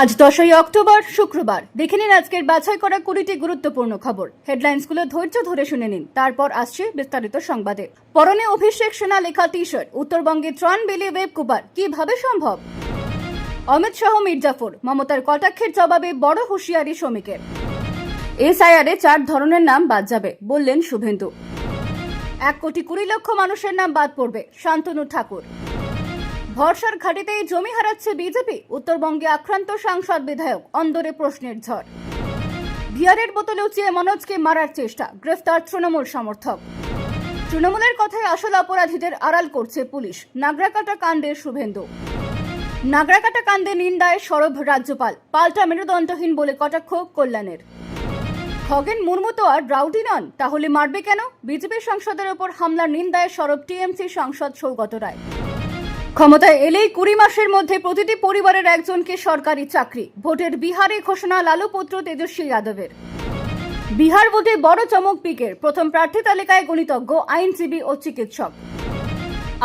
আজ দশই অক্টোবর, শুক্রবার। দেখে নিন আজকের বাছাই করা কুড়িটি গুরুত্বপূর্ণ খবর। হেডলাইন্সগুলো ধৈর্য ধরে শুনে নিন। তারপর আসছে বিস্তারিত সংবাদে। পরনে অভিষেক সেনা লেখা টি শার্ট উত্তরবঙ্গে ত্রাণ বেলি ওয়েব কুপার। কীভাবে সম্ভব? অমিত শাহ মির্জাফর মমতার কটাক্ষের জবাবে বড় হুঁশিয়ারি শ্রমিকের। এসআইআরে চার ধরনের নাম বাদ যাবে, বললেন শুভেন্দু। এক কোটি কুড়ি লক্ষ মানুষের নাম বাদ পড়বে, শান্তনু ঠাকুর। ভরসার ঘাটিতেই জমি হারাচ্ছে বিজেপি। উত্তরবঙ্গে আক্রান্ত সাংসদ বিধায়ক, অন্দরে প্রশ্নের ঝড়। বিয়ারের বোতলে উঁচিয়ে মনোজকে মারার চেষ্টা, গ্রেফতার তৃণমূল সমর্থক। তৃণমূলের কথায় আসল অপরাধীদের আড়াল করছে পুলিশ, নাগরাকাটা কাণ্ডের শুভেন্দু। নাগরাকাটা কাণ্ডে নিন্দায় সরব রাজ্যপাল, পাল্টা মেরুদণ্ডহীন বলে কটাক্ষ কল্যাণের। খগেন মুর্মু তো আর রাউডি নন, তাহলে মারবে কেন? বিজেপি সাংসদের ওপর হামলার নিন্দায় সরব টিএমসি সাংসদ সৌগত রায়। ক্ষমতায় এলেই কুড়ি মাসের মধ্যে প্রতিটি পরিবারের একজনকে সরকারি চাকরি। ভোটের বিহারে ঘোষণা লালু পুত্র তেজস্বী যাদবের। বিহার ভোটে বড় চমক পিকের। প্রথম প্রার্থী তালিকায় গণিতজ্ঞ, আইনজীবী ও চিকিৎসক।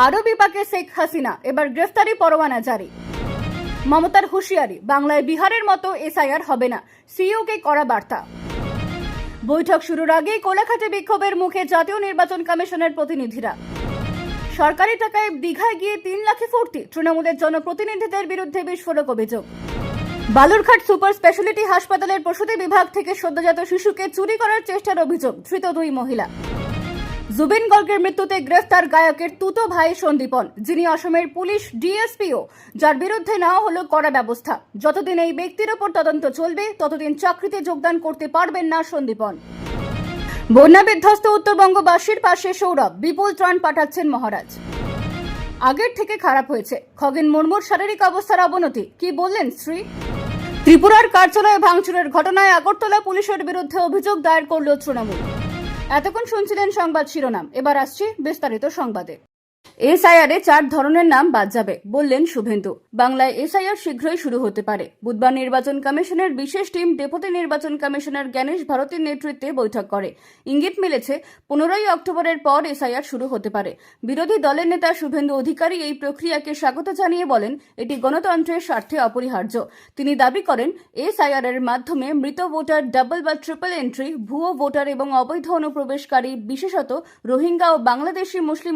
আরও বিপাকে শেখ হাসিনা, এবার গ্রেফতারি পরোয়ানা জারি। মমতার হুঁশিয়ারি, বাংলায় বিহারের মতো এসআইআর হবে না, সিইওকে করা বার্তা। বৈঠক শুরুর আগেই কোলাঘাটে বিক্ষোভের মুখে জাতীয় নির্বাচন কমিশনের প্রতিনিধিরা। সরকারি টাকায় দীঘায় গিয়ে তিন লাখে ফুর্তি, তৃণমূলের জনপ্রতিনিধিদের বিরুদ্ধে বিস্ফোরক অভিযোগ। বালুরঘাট সুপার স্পেশালিটি হাসপাতালের প্রসূতি বিভাগ থেকে সদ্যজাত শিশুকে চুরি করার চেষ্টার অভিযোগ, ধৃত দুই মহিলা। জুবিন গর্গের মৃত্যুতে গ্রেফতার গায়কের তুতো ভাই সন্দীপন, যিনি অসমের পুলিশ ডিএসপিও, যার বিরুদ্ধে নেওয়া হলো কড়া ব্যবস্থা। যতদিন এই ব্যক্তির ওপর তদন্ত চলবে, ততদিন চাকরিতে যোগদান করতে পারবেন না সন্দীপন। বন্যা বিধ্বস্ত উত্তরবঙ্গবাসীর পাশে সৌরভ, বিপুল ত্রাণ পাঠাচ্ছেন মহারাজ। আগের থেকে খারাপ হয়েছে। খগেন মুর্মুর শারীরিক অবস্থার অবনতি, কি বললেন শ্রী ত্রিপুরার কার্যালয়ে ভাঙচুরের ঘটনায় আগরতলা পুলিশের বিরুদ্ধে অভিযোগ দায়ের করল তৃণমূল। এতক্ষণ শুনছিলেন সংবাদ শিরোনাম। এবার আসছি বিস্তারিত সংবাদে। এসআইআরে চার ধরনের নাম বাদ যাবে, বললেন শুভেন্দু। বাংলায় এসআইআর শীঘ্রই শুরু হতে পারে। বুধবার নির্বাচন কমিশনের বিশেষ টিম ডেপুটি নির্বাচন কমিশনার জ্ঞানেশ ভারতীর নেতৃত্বে বৈঠক করে। ইঙ্গিত মিলেছে, পনেরোই অক্টোবরের পর এসআইআর শুরু হতে পারে। বিরোধী দলের নেতা শুভেন্দু অধিকারী এই প্রক্রিয়াকে স্বাগত জানিয়ে বলেন, এটি গণতন্ত্রের স্বার্থে অপরিহার্য। তিনি দাবি করেন এসআইআর এর মাধ্যমে মৃত ভোটার ডাবল বা ট্রিপল এন্ট্রি, ভুয়ো ভোটার এবং অবৈধ অনুপ্রবেশকারী, বিশেষত রোহিঙ্গা ও বাংলাদেশি মুসলিম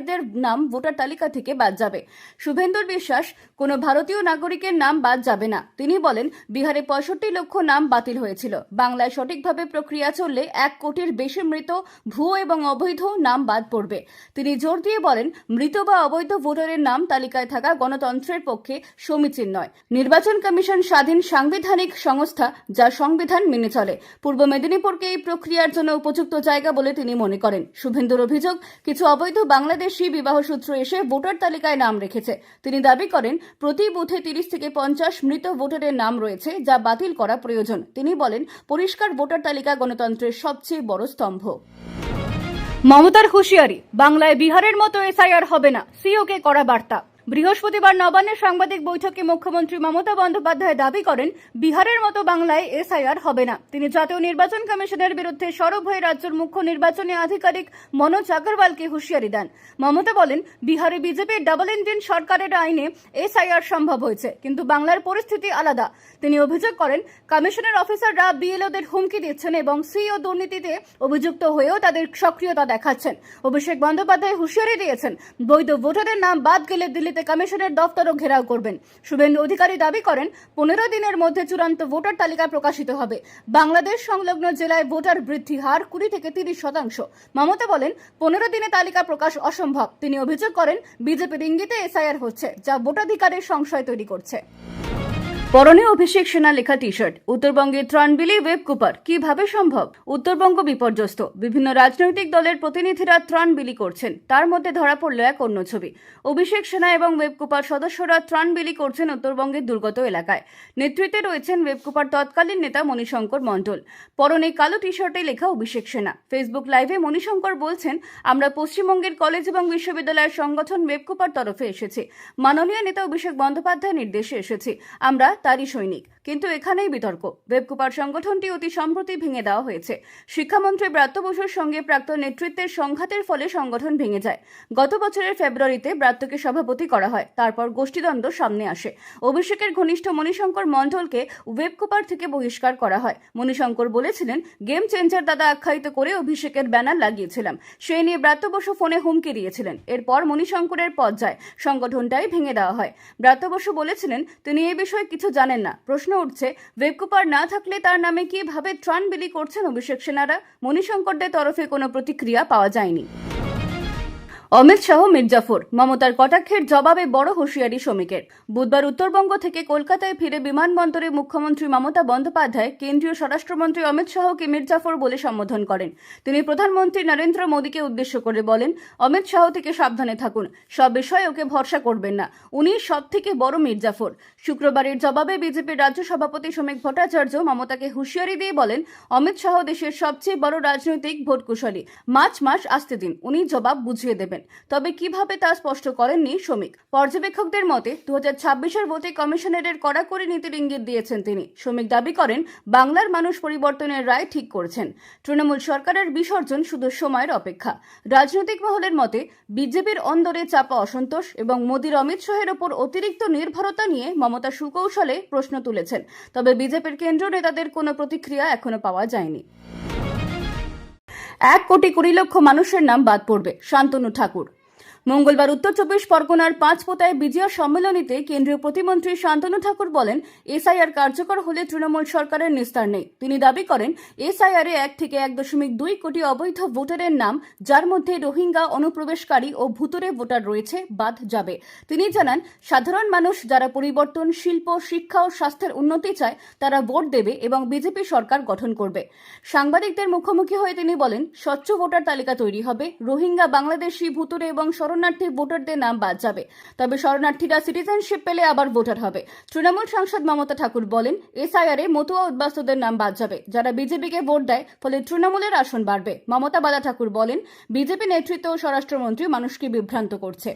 অনুপ্রবেশকারীদের নাম ভোটার তালিকা থেকে বাদ যাবে। শুভেন্দুর বিশ্বাস, কোনো ভারতীয় নাগরিকের নাম বাদ যাবে না। তিনি বলেন, বিহারে পঁয়ষট্টি লক্ষ নাম বাতিল হয়েছিল। বাংলায় সঠিকভাবে প্রক্রিয়া চললে এক কোটির বেশি মৃত, ভুয়ো এবং অবৈধ নাম বাদ পড়বে। তিনি জোর দিয়ে বলেন, মৃত বা অবৈধ ভোটারের নাম তালিকায় থাকা গণতন্ত্রের পক্ষে সমীচীন নয়। নির্বাচন কমিশন স্বাধীন সাংবিধানিক সংস্থা, যা সংবিধান মেনে চলে। পূর্ব মেদিনীপুরকে এই প্রক্রিয়ার জন্য উপযুক্ত জায়গা বলে তিনি মনে করেন। শুভেন্দুর অভিযোগ, কিছু অবৈধ বাংলাদেশি বিবাহসূত্র এসে ভোটার তালিকায় নাম রেখেছে। তিনি দাবি করেন, প্রতি বুথে তিরিশ থেকে পঞ্চাশ মৃত ভোটারের নাম রয়েছে, যা বাতিল করা প্রয়োজন। তিনি বলেন, পরিষ্কার ভোটার তালিকা গণতন্ত্রের সবচেয়ে বড় স্তম্ভ। মমতার হুঁশিয়ারি, বাংলায় বিহারের মতো এসআইআর হবে না। সিওকে করা বার্তা। বৃহস্পতিবার নবান্নের সাংবাদিক বৈঠকে মুখ্যমন্ত্রী মমতা বন্দ্যোপাধ্যায় দাবি করেন, বিহারের মতো বাংলায় এসআইআর হবে না। তিনি জাতীয় নির্বাচন কমিশনের বিরুদ্ধে সরব হয়ে রাজ্যের মুখ্য নির্বাচনী আধিকারিক মনোজ আগরওয়ালকে হুঁশিয়ারি দেন। মমতা বলেন, বিহারে বিজেপির ডাবল ইঞ্জিন সরকারের আইনে এসআইআর সম্ভব হয়েছে, কিন্তু বাংলার পরিস্থিতি আলাদা। তিনি অভিযোগ করেন, কমিশনের অফিসাররা বিএলওদের হুমকি দিচ্ছেন এবং সিও দুর্নীতিতে অভিযুক্ত হয়েও তাদের সক্রিয়তা দেখাচ্ছেন। অভিষেক বন্দ্যোপাধ্যায় হুঁশিয়ারি দিয়েছেন, বৈধ ভোটারের নাম বাদ গেলে দিল্লিতে কমিশনের দফতরও ঘেরাও করবেন। শুভেন্দু অধিকারী দাবি করেন, পনেরো দিনের মধ্যে চূড়ান্ত ভোটার তালিকা প্রকাশিত হবে। বাংলাদেশ সংলগ্ন জেলায় ভোটার বৃদ্ধি হার কুড়ি থেকে তিরিশ শতাংশ। মমতা বলেন, পনেরো দিনে তালিকা প্রকাশ অসম্ভব। তিনি অভিযোগ করেন বিজেপির ইঙ্গিতে এসআইআর হচ্ছে, যা ভোটাধিকারের সংশয় তৈরি করছে। পরনে অভিষেক সেনা লেখা টি শার্ট উত্তরবঙ্গে ত্রাণ বিলি ওয়েব কুপার। কীভাবে সম্ভব? উত্তরবঙ্গ বিপর্যস্ত। বিভিন্ন রাজনৈতিক দলের প্রতিনিধিরা ত্রাণ বিলি করছেন। তার মধ্যে ধরা পড়ল এক অন্য ছবি। অভিষেক সেনা এবং ওয়েব কুপার সদস্যরা ত্রাণ বিলি করছেন উত্তরবঙ্গের দুর্গত এলাকায়। নেতৃত্বে রয়েছেন ওয়েব কুপার তৎকালীন নেতা মণিশঙ্কর মণ্ডল। পরনে কালো টি শার্টে লেখা অভিষেক সেনা। ফেসবুক লাইভে মণিশঙ্কর বলছেন, আমরা পশ্চিমবঙ্গের কলেজ এবং বিশ্ববিদ্যালয়ের সংগঠন ওয়েব কুপার তরফে এসেছি। মাননীয় নেতা অভিষেক বন্দ্যোপাধ্যায় নির্দেশে এসেছি। আমরা তারই সৈনিক। কিন্তু এখানেই বিতর্ক। বেবকুপার সংগঠনটি অতি সম্প্রতি ভেঙে দেওয়া হয়েছে। শিক্ষামন্ত্রী ব্রাত্য বসুর সঙ্গে প্রাক্তন নেতৃত্বের সংঘাতের ফলে সংগঠন ভেঙে যায়। গত বছরের ফেব্রুয়ারিতে ব্রাত্যকে সভাপতি করা হয়। তারপর গোষ্ঠীদ্বন্দ্ব সামনে আসে। অভিষেকের ঘনিষ্ঠ মণিশঙ্কর মণ্ডলকে ওয়েবকুপার থেকে বহিষ্কার করা হয়। মণিশঙ্কর বলেছিলেন, গেম চেঞ্জার দাদা আখ্যায়িত করে অভিষেকের ব্যানার লাগিয়েছিলাম। সেই নিয়ে ব্রাত্য বসু ফোনে হুমকি দিয়েছিলেন। এরপর মণিশঙ্করের পদ যায়। সংগঠনটাই ভেঙে দেওয়া হয়। ব্রাত্য বসু বলেছিলেন, তিনি এই বিষয়ে কিছু জানেন না। প্রশ্ন উঠছে ওয়েবকুপার না থাকলে তার নামে কীভাবে ত্রাণ বিলি করছেন অভিষেক সেনারা? মণিশঙ্করদের তরফে কোনো প্রতিক্রিয়া পাওয়া যায়নি। অমিত শাহ, মির্জাফর। মমতার কটাক্ষের জবাবে বড় হুঁশিয়ারি শ্রমিকের। বুধবার উত্তরবঙ্গ থেকে কলকাতায় ফিরে বিমানবন্দরে মুখ্যমন্ত্রী মমতা বন্দ্যোপাধ্যায় কেন্দ্রীয় স্বরাষ্ট্রমন্ত্রী অমিত শাহকে মির্জাফর বলে সম্বোধন করেন। তিনি প্রধানমন্ত্রী নরেন্দ্র মোদীকে উদ্দেশ্য করে বলেন, অমিত শাহ থেকে সাবধানে থাকুন, সব বিষয়ে ওকে ভরসা করবেন না। উনি সব থেকে বড় মির্জাফর। শুক্রবারের জবাবে বিজেপির রাজ্য সভাপতি শ্রমিক ভট্টাচার্য মমতাকে হুঁশিয়ারি দিয়ে বলেন, অমিত শাহ দেশের সবচেয়ে বড় রাজনৈতিক ভোটকুশলী। মার্চ মাস আসতে দিন। উনি জবাব বুঝিয়ে দেবেন। তবে কীভাবে তা স্পষ্ট করেননি শ্রমিক? পর্যবেক্ষকদের মতে দু হাজার ছাব্বিশের ভোটে কমিশনারের কড়াকড়ি নীতির ইঙ্গিত দিয়েছেন তিনি। শ্রমিক দাবি করেন, বাংলার মানুষ পরিবর্তনের রায় ঠিক করেছেন। তৃণমূল সরকারের বিসর্জন শুধু সময়ের অপেক্ষা। রাজনৈতিক মহলের মতে, বিজেপির অন্দরে চাপা অসন্তোষ এবং মোদীর অমিত শাহের ওপর অতিরিক্ত নির্ভরতা নিয়ে মমতা সুকৌশলে প্রশ্ন তুলেছেন। তবে বিজেপির কেন্দ্রীয় নেতাদের কোনো প্রতিক্রিয়া এখনও পাওয়া যায়নি। এক কোটি কুড়ি লক্ষ মানুষের নাম বাদ পড়বে। শান্তনু ঠাকুর। মঙ্গলবার উত্তর চব্বিশ পরগনার পাঁচপোতায় বিজয়া সম্মেলনীতে কেন্দ্রীয় প্রতিমন্ত্রী শান্তনু ঠাকুর বলেন, এসআইআর কার্যকর হলে তৃণমূল সরকারের নিস্তার নেই। তিনি দাবি করেন, এসআইআর এ এক থেকে এক দশমিক দুই কোটি অবৈধ ভোটারের নাম, যার মধ্যে রোহিঙ্গা অনুপ্রবেশকারী ও ভুতুরে ভোটার রয়েছে, বাদ যাবে। তিনি জানান, সাধারণ মানুষ যারা পরিবর্তন, শিল্প, শিক্ষা ও স্বাস্থ্যের উন্নতি চায়, তারা ভোট দেবে এবং বিজেপি সরকার গঠন করবে। সাংবাদিকদের মুখোমুখি হয়ে তিনি বলেন, স্বচ্ছ ভোটার তালিকা তৈরি হবে, রোহিঙ্গা, বাংলাদেশি, ভুতুরে এবং শরণার্থী ভোটারদের নাম বাদ যাবে। তবে শরণার্থীরা সিটিজেনশিপ পেলে আবার ভোটার হবে। তৃণমূল সাংসদ মমতা ঠাকুর বলেন, এসআইআর এ মতুয়া উদ্বাস্তুদের নাম বাদ যাবে। যারা বিজেপিকে ভোট দেয়, ফলে তৃণমূলের আসন বাড়বে। মমতা বালা ঠাকুর বলেন, বিজেপি নেতৃত্ব ও স্বরাষ্ট্রমন্ত্রী মানুষকে বিভ্রান্ত করছে।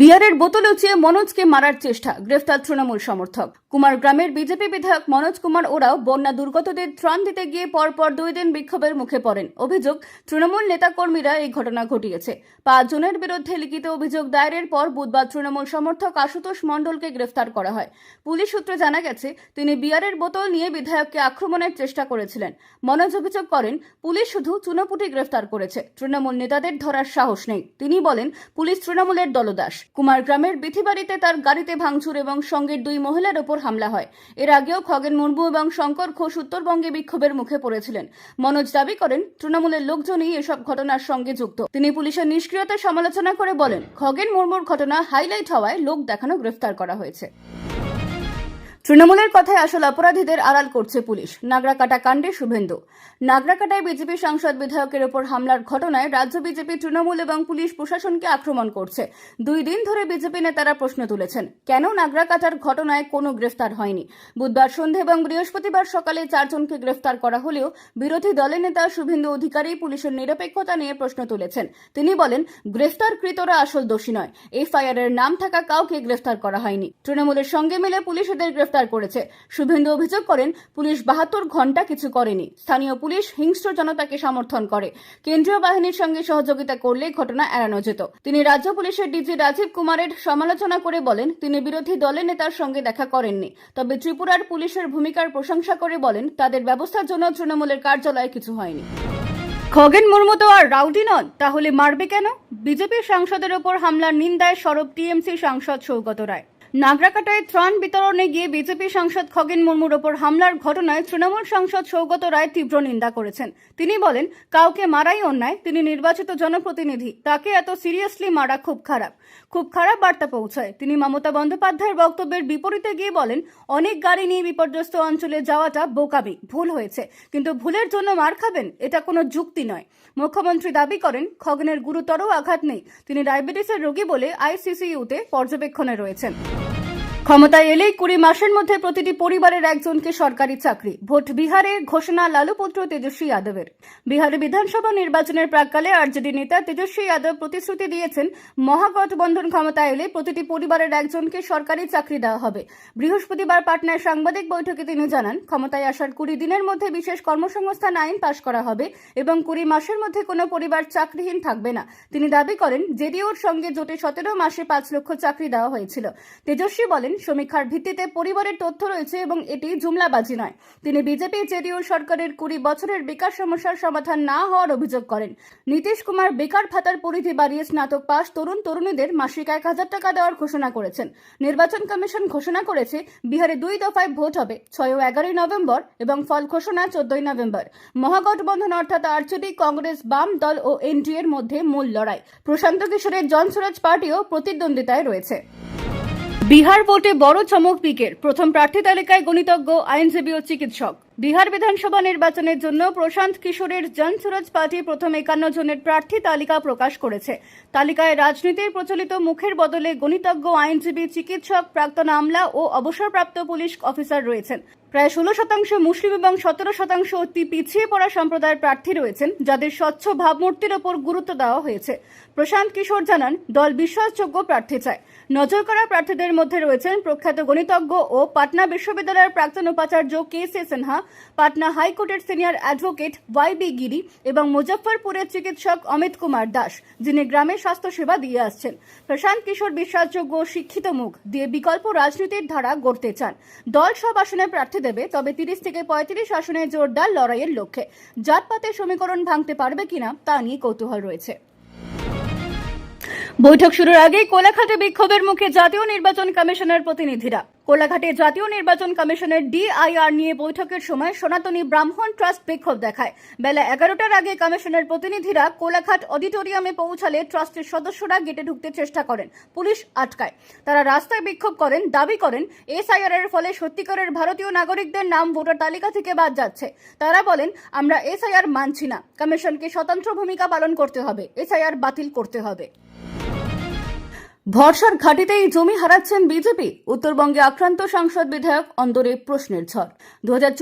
বিয়ারের বোতল উঁচিয়ে মনোজকে মারার চেষ্টা, গ্রেফতার তৃণমূল সমর্থক। কুমারগ্রামের বিজেপি বিধায়ক মনোজ কুমার ওরাও বন্যা দুর্গতদের ত্রাণ দিতে গিয়ে পরপর দুই দিন বিক্ষোভের মুখে পড়েন। অভিযোগ, তৃণমূল নেতাকর্মীরা এই ঘটনা ঘটিয়েছে। পাঁচজনের বিরুদ্ধে লিখিত অভিযোগ দায়েরের পর বুধবার তৃণমূল সমর্থক আশুতোষ মণ্ডলকে গ্রেফতার করা হয়। পুলিশ সূত্রে জানা গেছে, তিনি বিয়ারের বোতল নিয়ে বিধায়ককে আক্রমণের চেষ্টা করেছিলেন। মনোজ অভিযোগ করেন, পুলিশ শুধু চুনোপুটি গ্রেফতার করেছে। তৃণমূল নেতাদের ধরার সাহস নেই। তিনি বলেন, পুলিশ তৃণমূলের দলদাস। কুমার গ্রামের বিথিবাড়িতে তার গাড়িতে ভাঙচুর এবং সঙ্গের দুই মহিলার ওপর হামলা হয়। এর আগেও খগেন মুর্মু এবং শঙ্কর ঘোষ উত্তরবঙ্গে বিক্ষোভের মুখে পড়েছিলেন। মনোজ দাবি করেন, তৃণমূলের লোকজনই এসব ঘটনার সঙ্গে যুক্ত। তিনি পুলিশের নিষ্ক্রিয়তার সমালোচনা করে বলেন, খগেন মুর্মুর ঘটনা হাইলাইট হওয়ায় লোক দেখানো গ্রেফতার করা হয়েছে। তৃণমূলের কথায় আসল অপরাধীদের আড়াল করছে পুলিশ। নাগরাকাটা কাণ্ডে শুভেন্দু। নাগরাকাটায় বিজেপি সাংসদ বিধায়কের ওপর হামলার ঘটনায় রাজ্য বিজেপি, তৃণমূল এবং পুলিশ প্রশাসনকে আক্রমণ করছে। দুই দিন ধরে বিজেপি নেতারা প্রশ্ন তুলেছেন, কেন নাগরাকাটার ঘটনায় কোনো গ্রেফতার হয়নি? বুধবার সন্ধে এবং বৃহস্পতিবার সকালে চারজনকে গ্রেফতার করা হলেও বিরোধী দলের নেতা শুভেন্দু অধিকারী পুলিশের নিরপেক্ষতা নিয়ে প্রশ্ন তুলেছেন। তিনি বলেন, গ্রেফতারকৃতরা আসল দোষী নয়। এফআইআর এর নাম থাকা কাউকে গ্রেফতার করা হয়নি। তৃণমূলের সঙ্গে মিলে পুলিশ এদের গ্রেফতার করেছে। শুভেন্দু অভিযোগ করেন, পুলিশ বাহাত্তর ঘণ্টা কিছু করেনি। স্থানীয় পুলিশ হিংস্র জনতাকে সমর্থন করে। কেন্দ্রীয় বাহিনীর সঙ্গে সহযোগিতা করলে ঘটনা এড়ানো যেত। তিনি রাজ্য পুলিশের ডিজি রাজীব কুমারের সমালোচনা করে বলেন, তিনি বিরোধী দলের নেতার সঙ্গে দেখা করেননি। তবে ত্রিপুরার পুলিশের ভূমিকার প্রশংসা করে বলেন, তাদের ব্যবস্থার জন্য তৃণমূলের কার্যালয়ে কিছু হয়নি। খগেন মুর্মু তো আর রাউডি নন, তাহলে মারবে কেন? বিজেপির সাংসদের ওপর হামলার নিন্দায় সরব টিএমসি সাংসদ সৌগত রায়। নাগরাকাটায় ত্রাণ বিতরণে গিয়ে বিজেপি সাংসদ খগেন মুর্মুর ওপর হামলার ঘটনায় তৃণমূল সাংসদ সৌগত রায় তীব্র নিন্দা করেছেন। তিনি বলেন, কাউকে মারাই অন্যায়, তিনি নির্বাচিত জনপ্রতিনিধি, তাকে এত সিরিয়াসলি মারা খুব খারাপ। খুব খারাপ বার্তা পৌঁছায়। তিনি মমতা বন্দ্যোপাধ্যায়ের বক্তব্যের বিপরীতে গিয়ে বলেন, অনেক গাড়ি নিয়ে বিপর্যস্ত অঞ্চলে যাওয়াটা বোকামি, ভুল হয়েছে। কিন্তু ভুলের জন্য মার খাবেন, এটা কোনো যুক্তি নয়। মুখ্যমন্ত্রী দাবি করেন, খগেনের গুরুতর আঘাত নেই। তিনি ডায়াবেটিসের রোগী বলে আইসিসিইউতে পর্যবেক্ষণে রয়েছেন। ক্ষমতায় এলেই কুড়ি মাসের মধ্যে প্রতিটি পরিবারের একজনকে সরকারি চাকরি। ভোট বিহারে ঘোষণা লালুপুত্র তেজস্বী যাদবের। বিহারে বিধানসভা নির্বাচনের প্রাককালে আরজেডি নেতা তেজস্বী যাদব প্রতিশ্রুতি দিয়েছেন মহাগঠবন্ধন ক্ষমতায় এলে প্রতিটি পরিবারের একজনকে সরকারি চাকরি দেওয়া হবে। বৃহস্পতিবার পাটনায় সাংবাদিক বৈঠকে তিনি জানান, ক্ষমতায় আসার কুড়ি দিনের মধ্যে বিশেষ কর্মসংস্থান আইন পাশ করা হবে এবং কুড়ি মাসের মধ্যে কোনো পরিবার চাকরিহীন থাকবে না। তিনি দাবি করেন জেডিওর সঙ্গে জোটে সতেরো মাসে পাঁচ লক্ষ চাকরি দেওয়া হয়েছিল। তেজস্বী বলেন সমীক্ষার ভিত্তিতে পরিবারের তথ্য রয়েছে এবং এটি জুমলাবাজি নয়। তিনি বিজেপি, জেডিইউ সরকারের কুড়ি বছরের বেকার সমস্যার সমাধান না হওয়ার অভিযোগ করেন। নীতিশ কুমার বেকার ভাতার পরিধি বাড়িয়ে স্নাতক পাস তরুণ তরুণীদের মাসিক এক হাজার টাকা দেওয়ার ঘোষণা করেছেন। নির্বাচন কমিশন ঘোষণা করেছে, বিহারে দুই দফায় ভোট হবে ছয় ও এগারোই নভেম্বর এবং ফল ঘোষণা চোদ্দই নভেম্বর। মহাগঠবন্ধন অর্থাৎ আরজেডি কংগ্রেস, বাম দল ও এনডিএর মধ্যে মূল লড়াই। প্রশান্ত কিশোরের জনস্বরাজ পার্টিও প্রতিদ্বন্দ্বিতায় রয়েছে। বিহার ভোটে বড় চমক পিকের প্রথম প্রার্থী তালিকায় গণিতজ্ঞ আইনজীবী ও চিকিৎসক। বিহার বিধানসভা নির্বাচনের জন্য প্রশান্ত কিশোরের জনসুরজ পার্টি প্রথম একান্ন জনের প্রার্থী তালিকা প্রকাশ করেছে। তালিকায় রাজনীতির প্রচলিত মুখের বদলে গণিতজ্ঞ, আইনজীবী, চিকিৎসক, প্রাক্তন আমলা ও অবসরপ্রাপ্ত পুলিশ অফিসার রয়েছেন। প্রায় ষোলো শতাংশ মুসলিম এবং সতেরো শতাংশ অতি পিছিয়ে পড়া সম্প্রদায়ের প্রার্থী রয়েছেন, যাদের স্বচ্ছ ভাবমূর্তির ওপর গুরুত্ব দেওয়া হয়েছে। প্রশান্ত কিশোর জানান, দল বিশ্বাসযোগ্য প্রার্থী চায়। নজর করা প্রার্থীদের মধ্যে রয়েছেন প্রখ্যাত গণিতজ্ঞ ও পাটনা বিশ্ববিদ্যালয়ের প্রাক্তন উপাচার্য কে সে সিনহা পাটনা হাইকোর্টের senior advocate Y B Giri এবং মুজফ্ফরপুরের চিকিৎসক অমিত কুমার দাস, যিনি গ্রামের স্বাস্থ্যসেবা দিয়ে আসছেন। প্রশান্ত কিশোর বিশ্বাসযোগ্য শিক্ষিত মুখ দিয়ে বিকল্প রাজনীতির ধারা গড়তে চান। দল সব আসনে প্রার্থী দেবে, তবে তিরিশ থেকে পঁয়ত্রিশ আসনে জোরদার লড়াইয়ের লক্ষ্যে। জাতপাতের সমীকরণ ভাঙতে পারবে কিনা তা নিয়ে কৌতূহল রয়েছে। বৈঠক শুরুর আগেই কোলাঘাটে বিক্ষোভের মুখে জাতীয় নির্বাচন কমিশনের প্রতিনিধিরা কোলাঘাটে জাতীয় নির্বাচন কমিশনের ডিআইআর নিয়ে বৈঠকের সময় সনাতনী ব্রাহ্মণ ট্রাস্ট বিক্ষোভ দেখায়। বেলা এগারোটার আগে কমিশনের প্রতিনিধিরা কোলাঘাট অডিটোরিয়ামে পৌঁছালে ট্রাস্টের সদস্যরা গেটে ঢুকতে চেষ্টা করেন, পুলিশ আটকায়। তারা রাস্তায় বিক্ষোভ করেন, দাবি করেন, এসআইআর এর ফলে সত্যিকারের ভারতীয় নাগরিকদের নাম ভোটার তালিকা থেকে বাদ যাচ্ছে। তারা বলেন, আমরা এসআইআর মানছি না। কমিশনকে স্বতন্ত্র ভূমিকা পালন করতে হবে, এসআইআর বাতিল করতে হবে। ভরসার ঘাটিতেই জমি হারাচ্ছেন বিজেপি। উত্তরবঙ্গে আক্রান্ত সাংসদ বিধায়ক অন্দরে প্রশ্নের ঝড়। দু হাজার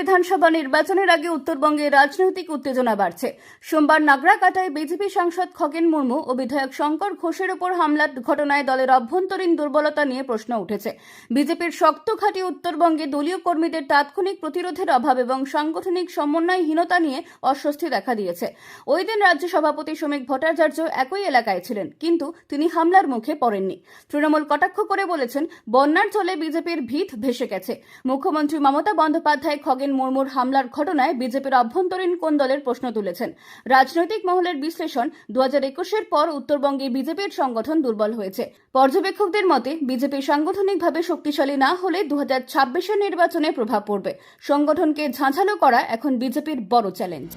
বিধানসভা নির্বাচনের আগে উত্তরবঙ্গে রাজনৈতিক উত্তেজনা বাড়ছে। সোমবার নাগরাকাটায় বিজেপি সাংসদ খগেন মুর্মু ও বিধায়ক শঙ্কর ঘোষের উপর হামলার ঘটনায় দলের অভ্যন্তরীণ দুর্বলতা নিয়ে প্রশ্ন উঠেছে। বিজেপির শক্ত ঘাঁটি উত্তরবঙ্গে দলীয় কর্মীদের তাৎক্ষণিক প্রতিরোধের অভাব এবং সাংগঠনিক সমন্বয়হীনতা নিয়ে অস্বস্তি দেখা দিয়েছে। ওই দিন রাজ্য সভাপতি শ্রমিক ভট্টাচার্য একই এলাকায় ছিলেন, কিন্তু তিনি হামলার মুখে পড়েননি। তৃণমূল কটাক্ষ করে বলেছেন, বন্যার জলে বিজেপির ভিত ভেসে গেছে। মুখ্যমন্ত্রী মমতা বন্দ্যোপাধ্যায় খগেন মুর্মুর হামলার ঘটনায় বিজেপির অভ্যন্তরীণ কোন দলের প্রশ্ন তুলেছেন? রাজনৈতিক মহলের বিশ্লেষণ দু হাজার একুশের পর উত্তরবঙ্গে বিজেপির সংগঠন দুর্বল হয়েছে। পর্যবেক্ষকদের মতে, বিজেপি সাংগঠনিকভাবে শক্তিশালী না হলে দু হাজার নির্বাচনে প্রভাব পড়বে। সংগঠনকে ঝাঁঝালো করা এখন বিজেপির বড় চ্যালেঞ্জ।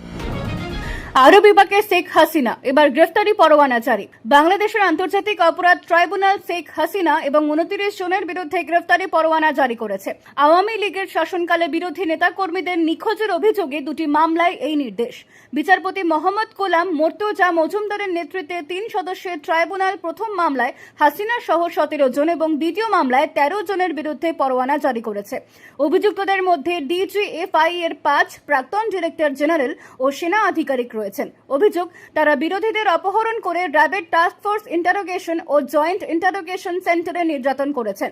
আরও বিপাকে শেখ হাসিনা, এবার গ্রেফতারি পরোয়ানা জারি। বাংলাদেশের আন্তর্জাতিক অপরাধ ট্রাইব্যুনাল শেখ হাসিনা এবং উনত্রিশ জনের বিরুদ্ধে গ্রেফতারি পরোয়ানা জারি করেছে। আওয়ামী লীগের শাসনকালে বিরোধী নেতাকর্মীদের নিখোঁজের অভিযোগে দুটি মামলায় এই নির্দেশ। বিচারপতি মোহাম্মদ গোলাম মর্তুজা মজুমদারের নেতৃত্বে তিন সদস্যের ট্রাইব্যুনাল প্রথম মামলায় হাসিনা সহ সতেরো জন এবং দ্বিতীয় মামলায় তেরো জনের বিরুদ্ধে পরোয়ানা জারি করেছে। অভিযুক্তদের মধ্যে ডিজিএফআই এর পাঁচ প্রাক্তন ডিরেক্টর জেনারেল ও সেনা আধিকারিক রয়েছেন অভিযোগ, তারা বিরোধীদের অপহরণ করে র্যাবের টাস্ক ফোর্স ইন্টারোগেশন ও জয়েন্ট ইন্টারোগেশন সেন্টারে নির্যাতন করেছেন।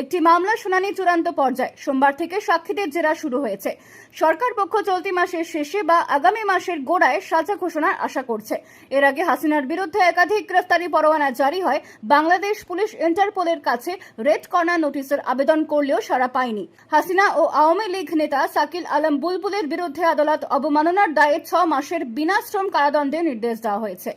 একটি মামলা শুনানি চূড়ান্ত পর্যায়ে, সোমবার থেকে সাক্ষীদের জেরা শুরু হয়েছে। সরকার পক্ষ চলতি মাসের শেষে বা আগামী মাসের গোড়ায় সাজা ঘোষণার আশা করছে। এর আগে হাসিনার বিরুদ্ধে একাধিক গ্রেফতারি পরোয়ানা জারি হয়। বাংলাদেশ পুলিশ ইন্টারপোলের কাছে রেড কর্নার নোটিশের আবেদন করলেও সাড়া পায়নি। হাসিনা ও আওয়ামী লীগ নেতা সাকিল আলম বুলবুলের বিরুদ্ধে আদালত অবমাননার দায়ে ছ মাসের বিনাশ্রম কারাদণ্ডের নির্দেশ দেওয়া হয়েছে।